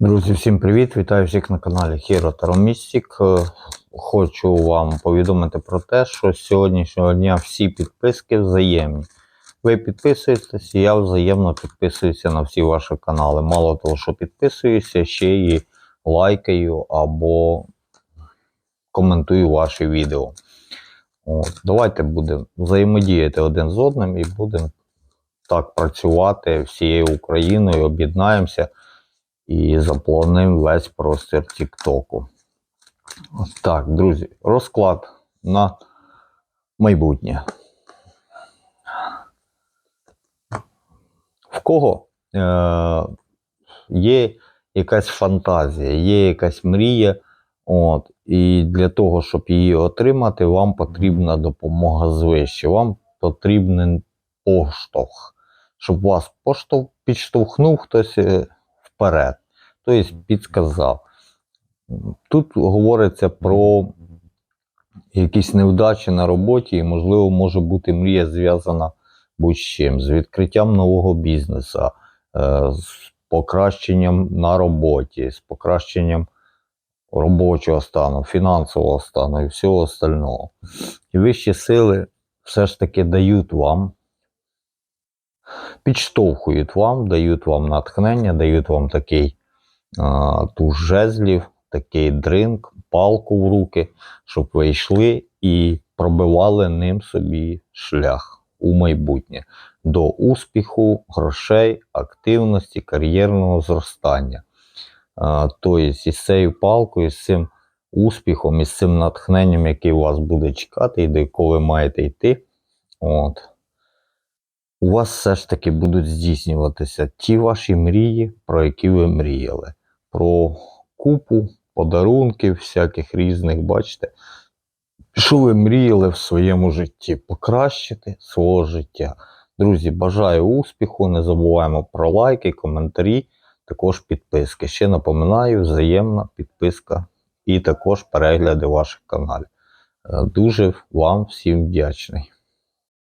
Друзі, всім привіт! Вітаю всіх на каналі Hero Taро Е, Хочу вам повідомити про те, що з сьогоднішнього дня всі підписки взаємні. Ви підписуєтесь, я взаємно підписуюся на всі ваші канали. Мало того, що підписуюся, ще і лайкаю або коментую ваші відео. От, давайте будемо взаємодіяти один з одним і будемо так працювати всією Україною, об'єднаємося і заповнимо весь простір Тіктоку. Так, друзі, розклад на майбутнє. В кого е- є якась фантазія, є якась мрія, от, і для того, щоб її отримати, вам потрібна допомога звище. Вам потрібен поштовх, щоб вас поштовх підштовхнув хтось е, вперед, тобто підказав. Тут говориться про якісь невдачі на роботі, і, можливо, може бути мрія зв'язана будь-чим, з відкриттям нового бізнесу, е, з покращенням на роботі, з покращенням робочого стану, фінансового стану і всього остального. І вищі сили все ж таки дають вам підштовхують вам, дають вам натхнення, дають вам такий а, туз жезлів, такий дринк, палку в руки, щоб ви йшли і пробивали ним собі шлях у майбутнє до успіху, грошей, активності, кар'єрного зростання. А, тобто із цією палкою, з цим успіхом, із цим натхненням, який вас буде чекати, і до якого ви маєте йти. От у вас все ж таки будуть здійснюватися ті ваші мрії, про які ви мріяли. Про купу подарунків, всяких різних, бачите, що ви мріяли в своєму житті, покращити свого життя. Друзі, бажаю успіху, не забуваємо про лайки, коментарі, також підписки. Ще напоминаю, взаємна підписка і також перегляди ваших каналів. Е, Дуже вам всім вдячний.